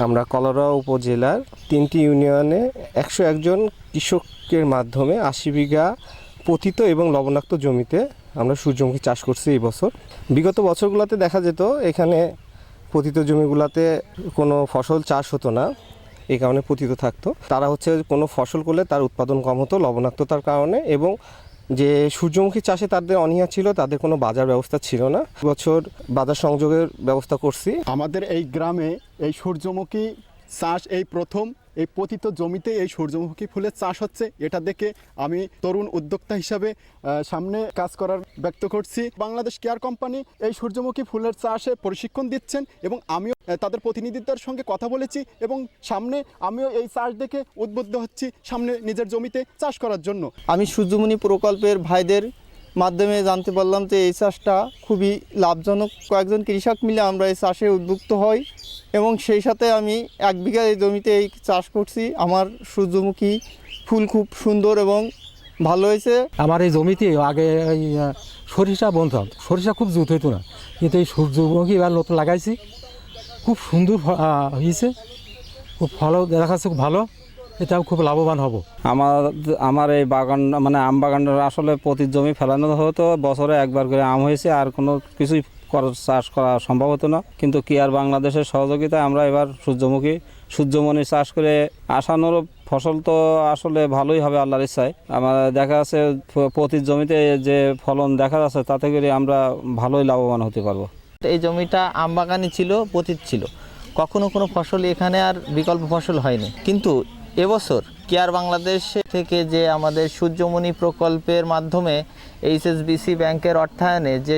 আমরা কলরা উপজেলার তিনটি ইউনিয়নে একশো একজন কৃষকের মাধ্যমে আশি বিঘা পতিত এবং লবণাক্ত জমিতে আমরা সূর্যমুখী চাষ করছি এই বছর। বিগত বছরগুলোতে দেখা যেত এখানে পতিত জমিগুলোতে কোনো ফসল চাষ হতো না, এই কারণে পতিত থাকতো। তারা হচ্ছে কোনো ফসল করলে তার উৎপাদন কম হতো, লবণাক্ততার কারণে এবং যে সূর্যমুখী চাষে তাদের অনীহা ছিল, তাদের কোনো বাজার ব্যবস্থা ছিল না। বছর বাজার সংযোগের ব্যবস্থা করছি। আমাদের এই গ্রামে এই সূর্যমুখী চাষ এই প্রথম, এই পতিত জমিতে এই সূর্যমুখী ফুলের চাষ হচ্ছে। এটা দেখে আমি তরুণ উদ্যোক্তা হিসাবে সামনে কাজ করার ব্যক্ত করছি। বাংলাদেশ কেয়ার কোম্পানি এই সূর্যমুখী ফুলের চাষে প্রশিক্ষণ দিচ্ছেন এবং আমিও তাদের প্রতিনিধিদের সঙ্গে কথা বলেছি এবং সামনে আমিও এই চাষ দেখে উদ্বুদ্ধ হচ্ছি সামনে নিজের জমিতে চাষ করার জন্য। আমি সূর্যমণি প্রকল্পের ভাইদের মাধ্যমে জানতে পারলাম যে এই চাষটা খুবই লাভজনক। কয়েকজন কৃষক মিলে আমরা এই চাষে উদ্বুক্ত হই। এবং সেই সাথে আমি এক বিঘা এই জমিতে এই চাষ করছি। আমার সূর্যমুখী ফুল খুব সুন্দর এবং ভালো হয়েছে। আমার এই জমিতে আগে এই সরিষা বনতাম। সরিষা খুব জুত হইতো না। কিন্তু এই সূর্যমুখী এবার নতুন লাগাইছি। খুব সুন্দর হয়েছে খুব ফলও দেখা যাচ্ছে খুব ভালো। এটাও খুব লাভবান হব। আমার আমার এই বাগান মানে আম বাগানটা আসলে প্রতি জমি ফেলানো হতো বছরে একবার করে আম হয়েছে আর কোনো কিছুই চাষ করা সম্ভব হতো না। কিন্তু কি আর বাংলাদেশের সহযোগিতায় আমরা এবার সূর্যমুখী, সূর্যমণি চাষ করে আশানুরূপ ফসল তো আসলে ভালোই হবে আল্লাহর ইচ্ছায়। আমার দেখা যাচ্ছে প্রতি জমিতে যে ফলন দেখা যাচ্ছে, তাতে করে আমরা ভালোই লাভবান হতে পারব। এই জমিটা আমবাগানই ছিল, পতিত ছিল। কখনো কোনো ফসল এখানে আর বিকল্প ফসল হয়নি। কিন্তু এবছর কেয়ার বাংলাদেশ থেকে যে আমাদের সূর্যমণি প্রকল্পের মাধ্যমে এইচএসবিসি ব্যাংকের অর্থায়নে যে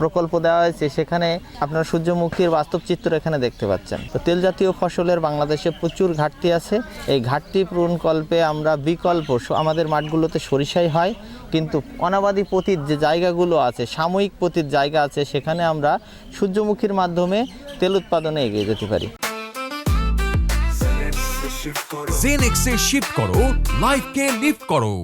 প্রকল্প দেওয়া হয়েছে, সেখানে আপনার সূর্যমুখীর বাস্তব চিত্র এখানে দেখতে পাচ্ছেন। তো তেল জাতীয় ফসলের বাংলাদেশে প্রচুর ঘাটতি আছে। এই ঘাটতি পূরণকল্পে আমরা বিকল্প আমাদের মাঠগুলোতে সরিষাই হয়। কিন্তু অনাবাদী পতিত যে জায়গাগুলো আছে, সাময়িক পতিত জায়গা আছে, সেখানে আমরা সূর্যমুখীর মাধ্যমে তেল উৎপাদনে এগিয়ে যেতে পারি। জেনেক্সে শিফট করো লাইফকে লিফট করো।